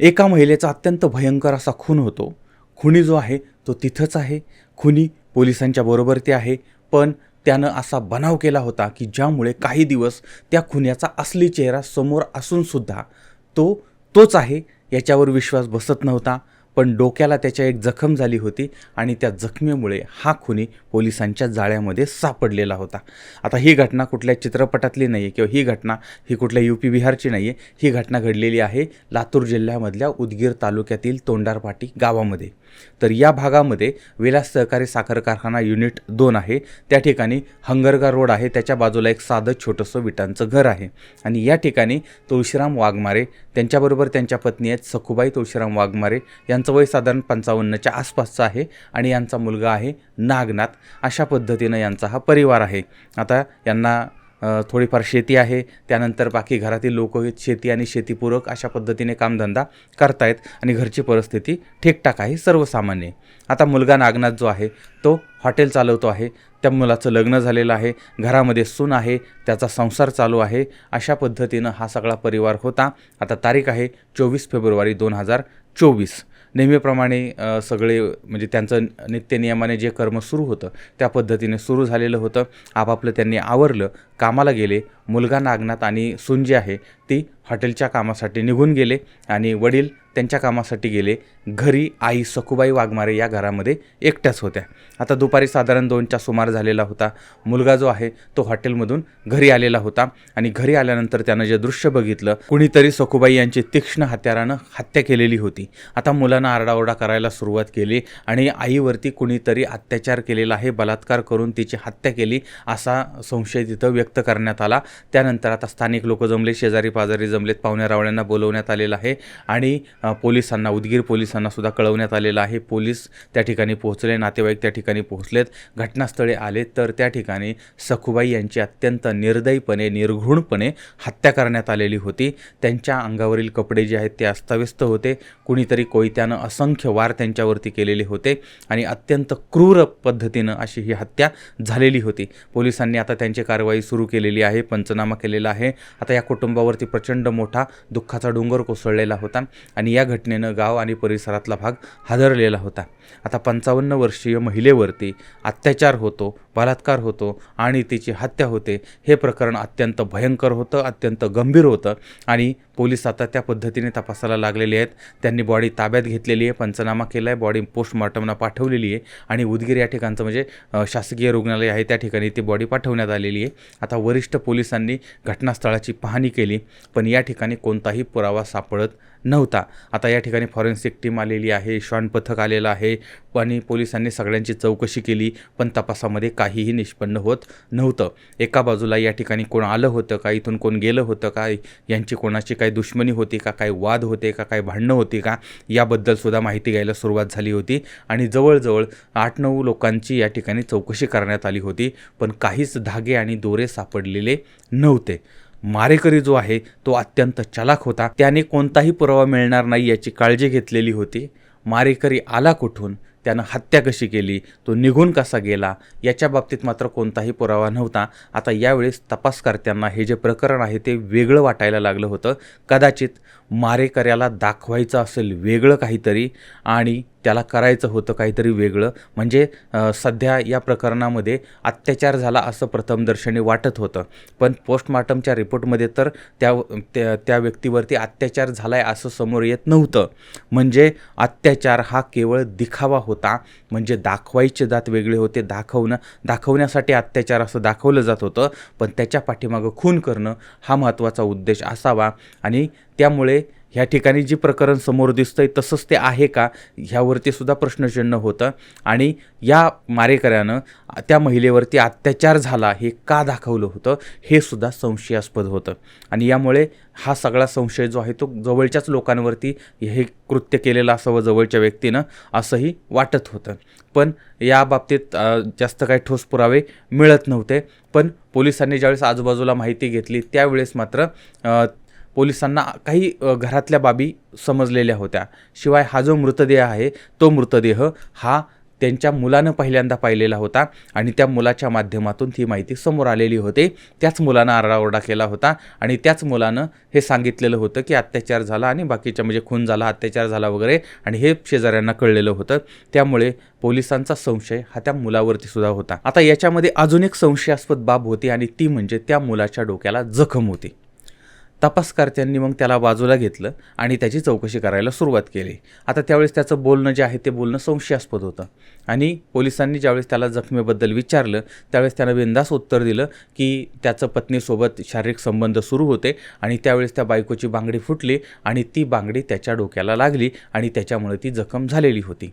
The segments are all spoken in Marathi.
एका महिलेचा अत्यंत भयंकर असा खून होतो. खुनी जो आहे तो तिथंच आहे. खुनी पोलिसांच्या बरोबर ते आहे. पण त्यानं असा बनाव केला होता की ज्यामुळे काही दिवस त्या खुन्याचा असली चेहरा समोर असूनसुद्धा तो तोच आहे याच्यावर विश्वास बसत नव्हता. पण डोक्याला त्याच्या एक जखम झाली होती आणि त्या जखमेमुळे हा खुनी पोलिसांच्या जाळ्यामध्ये सापडलेला होता. आता ही घटना कुठल्या चित्रपटातली नाही आहे किंवा ही घटना ही कुठल्या यू पी बिहारची नाही आहे ही घटना घडलेली आहे लातूर जिल्ह्यामधल्या उदगीर तालुक्यातील तोंडारपाटी गावामध्ये. तर या भागामध्ये विलास सहकारी साखर कारखाना युनिट दोन आहे. त्या ठिकाणी हंगरगा रोड आहे. त्याच्या बाजूला एक साधं छोटंसं विटांचं घर आहे. आणि या ठिकाणी तुळशीराम वाघमारे त्यांच्याबरोबर त्यांच्या पत्नी आहेत सखुबाई तुळशीराम वाघमारे यांचं वय साधारण पंचावन्नच्या आसपासचं आहे आणि यांचा मुलगा आहे नागनाथ. अशा पद्धतीनं यांचा हा परिवार आहे. आता यांना थोडीफार शेती आहे. त्यानंतर बाकी घरातील लोक शेती आणि शेतीपूरक अशा पद्धतीने कामधंदा करतायत आणि घरची परिस्थिती ठीकठाक आहे सर्वसामान्य आता मुलगा नागनाथ जो आहे तो हॉटेल चालवतो आहे. त्या मुलाचं लग्न झालेलं आहे. घरामध्ये सून आहे. त्याचा संसार चालू आहे. अशा पद्धतीनं हा सगळा परिवार होता. आता तारीख आहे चोवीस फेब्रुवारी दोन हजार चोवीस. नेहमीप्रमाणे सगळे म्हणजे त्यांचं नित्यनियमाने जे कर्म सुरू होतं त्या पद्धतीने सुरू झालेलं होतं. आपापलं त्यांनी आवरलं कामाला गेले. मुलगा नागनाथ आणि सून जी आहे ती हॉटेलच्या कामासाठी निघून गेले आणि वडील त्यांच्या कामासाठी गेले. घरी आई सखुबाई वाघमारे या घरामध्ये एकट्याच होत्या. आता दुपारी साधारण दोनच्या सुमार झालेला होता. मुलगा जो आहे तो हॉटेलमधून घरी आलेला होता आणि घरी आल्यानंतर त्यानं जे दृश्य बघितलं कुणीतरी सखुबाई यांची तीक्ष्ण हत्यारानं हत्या केलेली होती. आता मुलानं आरडाओरडा करायला सुरुवात केली आणि आईवरती कुणीतरी अत्याचार केलेला आहे बलात्कार करून तिची हत्या केली असा संशय तिथं व्यक्त करण्यात आला. त्यानंतर आता स्थानिक लोक जमले शेजारी पाजारी जमलेत पाहुण्या रावळ्यांना बोलवण्यात आलेलं आहे आणि पोलिसांना उदगीर पोलिसांना सुद्धा कळवण्यात आलेलं आहे. पोलीस त्या ठिकाणी पोहोचले नातेवाईक त्या ठिकाणी पोहोचलेत. घटनास्थळी आले तर त्या ठिकाणी सखुबाई यांची अत्यंत निर्दयीपणे निर्घृणपणे हत्या करण्यात आलेली होती. त्यांच्या अंगावरील कपडे जे आहेत ते अस्ताव्यस्त होते. कुणीतरी कोयत्यानं असंख्य वार त्यांच्यावरती केलेले होते आणि अत्यंत क्रूर पद्धतीनं अशी ही हत्या झालेली होती. पोलिसांनी आता त्यांची कारवाई सुरू केलेली आहे पंचनामा केलेला आहे. आता या कुटुंबावरती प्रचंड मोठा दुःखाचा डोंगर कोसळलेला होता आणि या घटनेनं गाव आणि परिसरातला भाग हादरलेला होता. आता पंचावन्न वर्षीय महिलेवरती अत्याचार होतो बलात्कार होतो आणि तिची हत्या होते. हे प्रकरण अत्यंत भयंकर होतं अत्यंत गंभीर होतं आणि पोलीस आता त्या पद्धतीने तपासायला लागलेले आहेत. त्यांनी बॉडी ताब्यात घेतलेली आहे पंचनामा केला आहे बॉडी पोस्टमॉर्टमला पाठवलेली आहे आणि उदगीर या ठिकाणचं म्हणजे शासकीय रुग्णालय आहे त्या ठिकाणी ती बॉडी पाठवण्यात आलेली आहे. आता वरिष्ठ पोलिसांनी घटनास्थळाची पाहणी केली पण या ठिकाणी कोणताही पुरावा सापडत नव्हता. आता या ठिकाणी फॉरेन्सिक टीम आलेली आहे श्वान पथक आलेलं आहे आणि पोलिसांनी सगळ्यांची चौकशी केली पण तपासामध्ये काहीही निष्पन्न होत नव्हतं. एका बाजूला या ठिकाणी कोण आलं होतं का इथून कोण गेलं होतं का यांची कोणाची काही दुश्मनी होती का काही वाद होते का काही भांडणं होती का याबद्दलसुद्धा माहिती घ्यायला सुरुवात झाली होती आणि जवळजवळ आठ नऊ लोकांची या ठिकाणी चौकशी करण्यात आली होती पण काहीच धागे आणि दोरे सापडलेले नव्हते. मारेकरी जो आहे तो अत्यंत चलाक होता. त्याने कोणताही पुरावा मिळणार नाही याची काळजी घेतलेली होती. मारेकरी आला कुठून? त्यानं हत्या कशी केली? तो निघून कसा गेला? याच्या बाबतीत मात्र कोणताही पुरावा नव्हता. आता यावेळेस तपासकर्त्यांना हे जे प्रकरण आहे ते वेगळं वाटायला लागलं होतं. कदाचित मारेकऱ्याला दाखवायचं असेल वेगळं काहीतरी आणि त्याला करायचं होतं काहीतरी वेगळं म्हणजे सध्या या प्रकरणामध्ये अत्याचार झाला असं प्रथमदर्शनी वाटत होतं. पण पोस्टमार्टमच्या रिपोर्टमध्ये तर त्या त्या त्या व्यक्तीवरती अत्याचार झाला आहे असं समोर येत नव्हतं. म्हणजे अत्याचार हा केवळ दिखावा होता म्हणजे दाखवायचे दात वेगळे होते दाखवणं दाखवण्यासाठी अत्याचार असं दाखवलं जात होतं पण त्याच्या पाठीमागं खून करणं हा महत्त्वाचा उद्देश असावा आणि त्यामुळे ह्या ठिकाणी जी प्रकरण समोर दिसतं आहे तसंच ते आहे का ह्यावरती सुद्धा प्रश्नचिन्ह होतं. आणि या मारेकऱ्यानं त्या महिलेवरती अत्याचार झाला हे का दाखवलं होतं हे सुद्धा संशयास्पद होतं. आणि यामुळे हा सगळा संशय जो आहे तो जवळच्याच लोकांवरती हे कृत्य केलेलं असावं जवळच्या व्यक्तीनं असंही वाटत होतं. पण या बाबतीत जास्त काही ठोस पुरावे मिळत नव्हते. पण पोलिसांनी ज्यावेळेस आजूबाजूला माहिती घेतली त्यावेळेस मात्र पोलिसांना काही घरातल्या बाबी समजलेल्या होत्या. शिवाय हा जो मृतदेह आहे तो मृतदेह हा त्यांच्या मुलानं पहिल्यांदा पाहिलेला होता आणि त्या मुलाच्या माध्यमातून ती माहिती समोर आलेली होती. त्याच मुलानं आरडाओरडा केला होता आणि त्याच मुलानं हे सांगितलेलं होतं की अत्याचार झाला आणि बाकीच्या म्हणजे खून झाला अत्याचार झाला वगैरे आणि हे शेजाऱ्यांना कळलेलं होतं. त्यामुळे पोलिसांचा संशय हा त्या मुलावरती सुद्धा होता. आता याच्यामध्ये अजून एक संशयास्पद बाब होती आणि ती म्हणजे त्या मुलाच्या डोक्याला जखम होती. तपासकर्त्यांनी मग त्याला बाजूला घेतलं आणि त्याची चौकशी करायला सुरुवात केली. आता त्यावेळेस त्याचं बोलणं जे आहे ते बोलणं संशयास्पद होतं. आणि पोलिसांनी ज्यावेळेस त्याला जखमेबद्दल विचारलं त्यावेळेस त्यानं बिंदास उत्तर दिलं की त्याचं पत्नीसोबत शारीरिक संबंध सुरू होते आणि त्यावेळेस त्या बायकोची बांगडी फुटली आणि ती बांगडी त्याच्या डोक्याला लागली आणि त्याच्यामुळे ती जखम झालेली होती.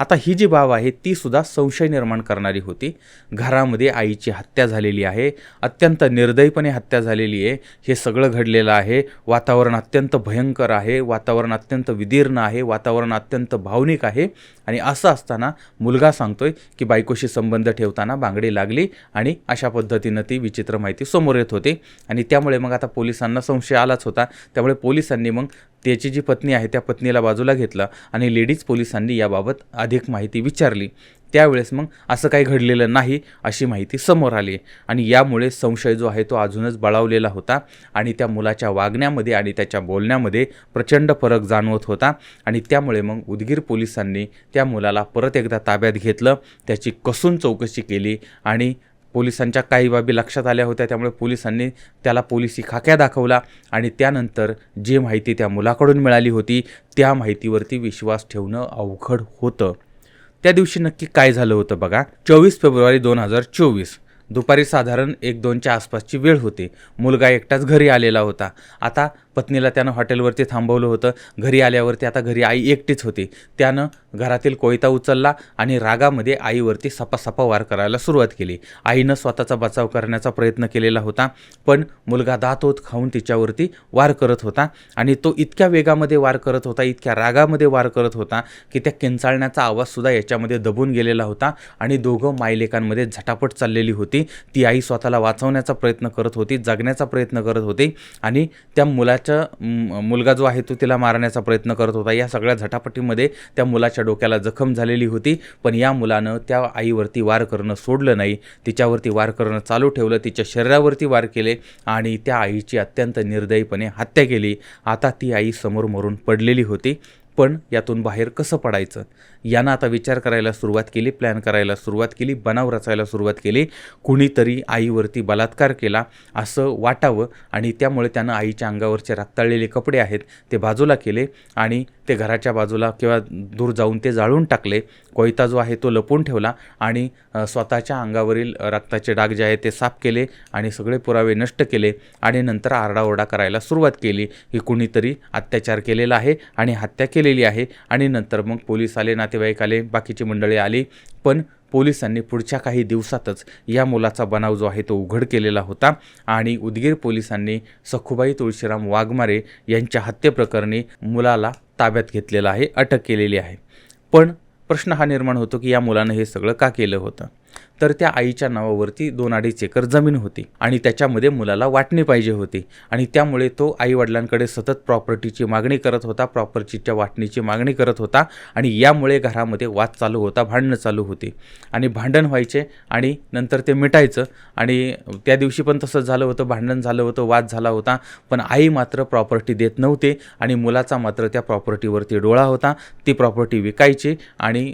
आता ही जी बाब आहे ती सुद्धा संशय निर्माण करणारी होती. घरामध्ये आईची हत्या झालेली आहे अत्यंत निर्दयीपणे हत्या झालेली आहे. हे सगळं घडलेलं आहे. वातावरण अत्यंत भयंकर आहे वातावरण अत्यंत विदीर्ण आहे वातावरण अत्यंत भावनिक आहे. आणि असं असताना मुलगा सांगतोय की बायकोशी संबंध ठेवताना बांगडी लागली आणि अशा पद्धतीनं ती विचित्र माहिती समोर येत होती. आणि त्यामुळे मग आता पोलिसांना संशय आलाच होता. त्यामुळे पोलिसांनी मग त्याची जी पत्नी आहे त्या पत्नीला बाजूला घेतलं आणि लेडीज पोलिसांनी याबाबत अधिक माहिती विचारली. त्यावेळेस मग असं काही घडलेलं नाही अशी माहिती समोर आली आणि यामुळे संशय जो आहे तो अजूनच बळावलेला होता आणि त्या मुलाच्या वागण्यामध्ये आणि त्याच्या बोलण्यामध्ये प्रचंड फरक जाणवत होता आणि त्यामुळे मग उदगीर पोलिसांनी त्या मुलाला परत एकदा ताब्यात घेतलं त्याची कसून चौकशी केली आणि पोलिसांच्या काही बाबी लक्षात आल्या होत्या त्यामुळे पोलिसांनी त्याला पोलिसी खाक्या दाखवला आणि त्यानंतर जी माहिती त्या मुलाकडून मिळाली होती त्या माहितीवरती विश्वास ठेवणं अवघड होतं. त्या दिवशी नक्की काय झालं होतं बघा. चोवीस फेब्रुवारी दोन हजार चोवीस. दुपारी साधारण एक दोनच्या आसपासची वेळ होती. मुलगा एकटाच घरी आलेला होता. आता पत्नीला त्यानं हॉटेलवरती थांबवलं होतं. घरी आल्यावरती आता घरी आई एकटीच होती. त्यानं घरातील कोयता उचलला आणि रागामध्ये आईवरती सपासपा वार करायला सुरुवात केली. आईनं स्वतःचा बचाव करण्याचा प्रयत्न केलेला होता पण मुलगा दातोत खाऊन तिच्यावरती वार करत होता आणि तो इतक्या वेगामध्ये वार करत होता इतक्या रागामध्ये वार करत होता की त्या किंचाळण्याचा आवाजसुद्धा याच्यामध्ये दबून गेलेला होता आणि दोघं मायलेकांमध्ये झटापट चाललेली होती. ती आई स्वतःला वाचवण्याचा प्रयत्न करत होती जगण्याचा प्रयत्न करत होती आणि त्या मुला मुलाच्या मुलगा जो आहे तो तिला मारण्याचा प्रयत्न करत होता. या सगळ्या झटापटीमध्ये त्या मुलाच्या डोक्याला जखम झालेली होती. पण या मुलानं त्या आईवरती वार करणं सोडलं नाही. तिच्यावरती वार करणं चालू ठेवलं. तिच्या शरीरावरती वार केले आणि त्या आईची अत्यंत निर्दयीपणे हत्या केली. आता ती आई समोर मरून पडलेली होती. पण यातून बाहेर कसं पडायचं? यांना आता विचार करायला सुरुवात केली प्लॅन करायला सुरुवात केली बनाव रचायला सुरुवात केली. कुणीतरी आईवरती बलात्कार केला असं वाटावं आणि त्यामुळे त्यानं आईच्या अंगावरचे रक्ताळलेले कपडे आहेत ते बाजूला केले आणि ते घराच्या बाजूला किंवा दूर जाऊन ते जाळून टाकले. कोयता जो आहे तो लपून ठेवला आणि स्वतःच्या अंगावरील रक्ताचे डाग जे आहेत ते साफ केले आणि सगळे पुरावे नष्ट केले आणि नंतर आरडाओरडा करायला सुरुवात केली. की कुणीतरी अत्याचार केलेला आहे आणि हत्या केलेली आहे आणि नंतर मग पोलीस आले नातेवाईक आले बाकीची मंडळी आली पण पोलिसांनी पुढच्या काही दिवसातच या मुलाचा बनाव जो आहे तो उघड केलेला होता आणि उदगीर पोलिसांनी सखुबाई तुळशीराम वाघमारे यांच्या हत्येप्रकरणी मुलाला ताब्यात घेतलेला आहे अटक केलेली आहे. पण प्रश्न हा निर्माण होतो की या मुलानं हे सगळं का केलं होतं? तर त्या आईच्या नावावरती दोन अडीच एकर जमीन होती आणि त्याच्यामध्ये मुलाला वाटणी पाहिजे होती. आणि त्यामुळे तो आईवडिलांकडे सतत प्रॉपर्टीची मागणी करत होता प्रॉपर्टीच्या वाटणीची मागणी करत होता आणि यामुळे घरामध्ये वाद चालू होता भांडणं चालू होती. आणि भांडण व्हायचे आणि नंतर ते मिटायचं आणि त्या दिवशी पण तसंच झालं होतं भांडण झालं होतं वाद झाला होता. पण आई मात्र प्रॉपर्टी देत नव्हते आणि मुलाचा मात्र त्या प्रॉपर्टीवरती डोळा होता. ती प्रॉपर्टी विकायची आणि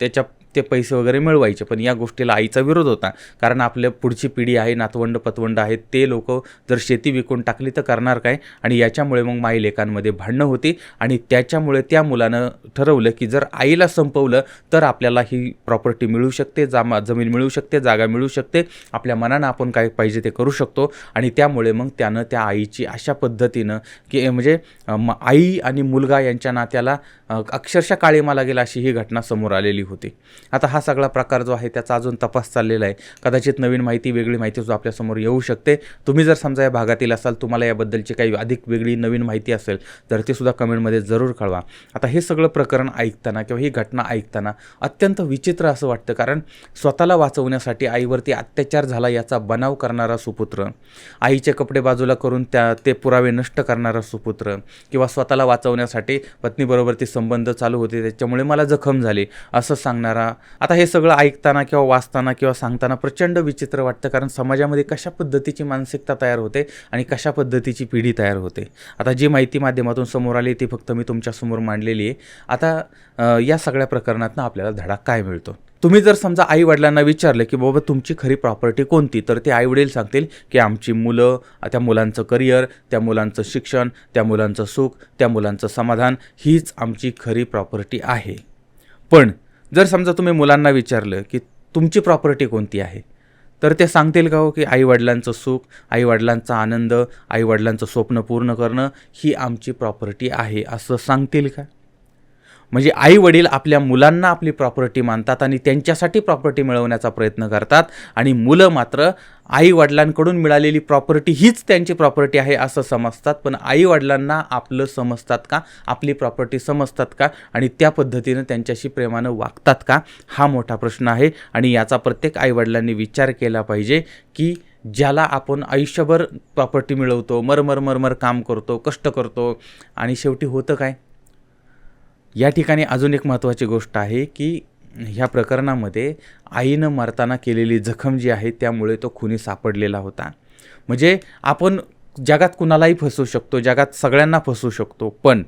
त्याच्या ते पैसे वगैरे मिळवायचे. पण या गोष्टीला आईचा विरोध होता. कारण आपल्या पुढची पिढी आहे नातवंड पतवंड आहेत ते लोक जर शेती विकून टाकली तर करणार काय? आणि याच्यामुळे मग माई लेकांमध्ये भांडणं होती. आणि त्याच्यामुळे त्या मुलानं ठरवलं की जर आईला संपवलं तर आपल्याला ही प्रॉपर्टी मिळू शकते जामा जमीन मिळू शकते जागा मिळू शकते. आपल्या मनानं आपण काय पाहिजे ते करू शकतो. आणि त्यामुळे मग त्यानं त्या आईची अशा पद्धतीनं की म्हणजे आई आणि मुलगा यांच्या नात्याला अक्षरशः काळीमा लागेल अशी ही घटना समोर आलेली होती. आता हा सगळा प्रकार जो आहे त्याचा अजून तपास चाललेला आहे. कदाचित नवीन माहिती वेगळी माहिती जो आपल्यासमोर येऊ शकते. तुम्ही जर समजा या भागातील असाल तुम्हाला याबद्दलची काही अधिक वेगळी नवीन माहिती असेल तर ते सुद्धा कमेंटमध्ये जरूर कळवा. आता हे सगळं प्रकरण ऐकताना किंवा ही घटना ऐकताना अत्यंत विचित्र असं वाटतं कारण स्वतःला वाचवण्यासाठी आईवरती अत्याचार झाला याचा बनाव करणारा सुपुत्र आईचे कपडे बाजूला करून त्या ते पुरावे नष्ट करणारा सुपुत्र किंवा स्वतःला वाचवण्यासाठी पत्नीबरोबर ते संबंध चालू होते त्याच्यामुळे मला जखम झाली असं सांगणारा आता हे सगळं ऐकताना किंवा वाचताना किंवा सांगताना प्रचंड विचित्र वाटतं कारण समाजामध्ये कशा पद्धतीची मानसिकता तयार होते आणि कशा पद्धतीची पिढी तयार होते. आता जी माहिती माध्यमातून समोर आली ती फक्त मी तुमच्यासमोर मांडलेली आहे. आता या सगळ्या प्रकरणातनं आपल्याला धडा काय मिळतो? तुम्ही जर समजा आई वडिलांना विचारलं की बाबा तुमची खरी प्रॉपर्टी कोणती? तर ते आईवडील सांगतील की आमची मुलं त्या मुलांचं करिअर त्या मुलांचं शिक्षण त्या मुलांचं सुख त्या मुलांचं समाधान हीच आमची खरी प्रॉपर्टी आहे. पण जर समजा तुम्ही मुलांना विचारलं की तुमची प्रॉपर्टी कोणती आहे? तर ते सांगतील का हो की आईवडिलांचं सुख आईवडिलांचा आनंद आईवडिलांचं स्वप्न पूर्ण करणं ही आमची प्रॉपर्टी आहे असं सांगतील का? म्हणजे आई वडील आपल्या मुलांना आपली प्रॉपर्टी मानतात आणि त्यांच्यासाठी प्रॉपर्टी मिळवण्याचा प्रयत्न करतात. आणि मुलं मात्र आई वडिलांकडून मिळालेली प्रॉपर्टी हीच त्यांची प्रॉपर्टी आहे असं समजतात. पण आई वडिलांना आपलं समजतात का? आपली प्रॉपर्टी समजतात का? आणि त्या पद्धतीनं त्यांच्याशी प्रेमानं वागतात का? हा मोठा प्रश्न आहे. आणि याचा प्रत्येक आई वडिलांनी विचार केला पाहिजे की ज्याला आपण आयुष्यभर प्रॉपर्टी मिळवतो मरमर मरमर काम करतो कष्ट करतो आणि शेवटी होतं काय? या ठिकाणी अजून एक महत्त्वाची गोष्ट आहे की ह्या प्रकरणामध्ये आईनं मरताना केलेली जखम जी आहे त्यामुळे तो खुनी सापडलेला होता. म्हणजे आपण जगात कुणालाही फसवू शकतो जगात सगळ्यांना फसवू शकतो पण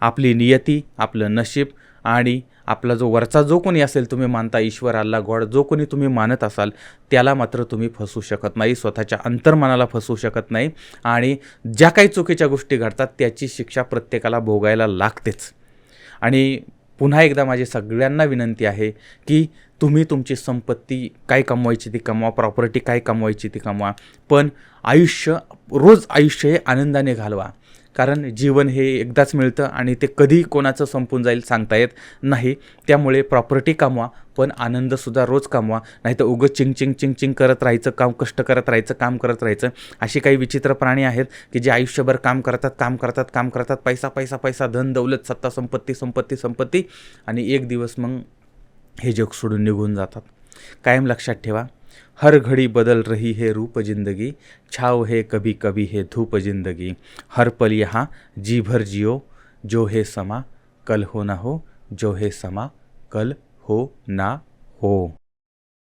आपली नियती आपलं नशीब आणि आपला जो वरचा जो कोणी असेल तुम्ही मानता ईश्वर अल्ला गॉड जो कोणी तुम्ही मानत असाल त्याला मात्र तुम्ही फसवू शकत नाही स्वतःच्या अंतर्मनाला फसवू शकत नाही आणि ज्या काही चुकीच्या गोष्टी घडतात त्याची शिक्षा प्रत्येकाला भोगायला लागतेच. आणि पुन्हा एकदा माझी सगळ्यांना विनंती आहे की तुम्ही तुमची संपत्ती काय कमवायची ती कमवा प्रॉपर्टी काय कमवायची ती कमवा. पण आयुष्य रोज आयुष्य हे आनंदाने घालवा. कारण जीवन हे एकदाच मिळतं आणि ते कधी कोणाचं संपून जाईल सांगता येत नाही. त्यामुळे प्रॉपर्टी कमवा पण आनंदसुद्धा रोज कमवा. नाही तर उगं चिंग चिंग चिंग चिंग करत राहायचं काम कष्ट करत राहायचं काम करत राहायचं. अशी काही विचित्र प्राणी आहेत की जे आयुष्यभर काम करतात काम करतात काम करतात. पैसा पैसा पैसा धन दौलत सत्ता संपत्ती संपत्ती संपत्ती. आणि एक दिवस मग हे जग सोडून निघून जातात. कायम लक्षात ठेवा. हर घडी बदल रही है रूप ज़िंदगी, छाव है कभी कभी है धूप ज़िंदगी। हर पल यहाँ, जी भर जियो, जो है समा, कल हो ना हो, जो है समा, कल हो ना हो।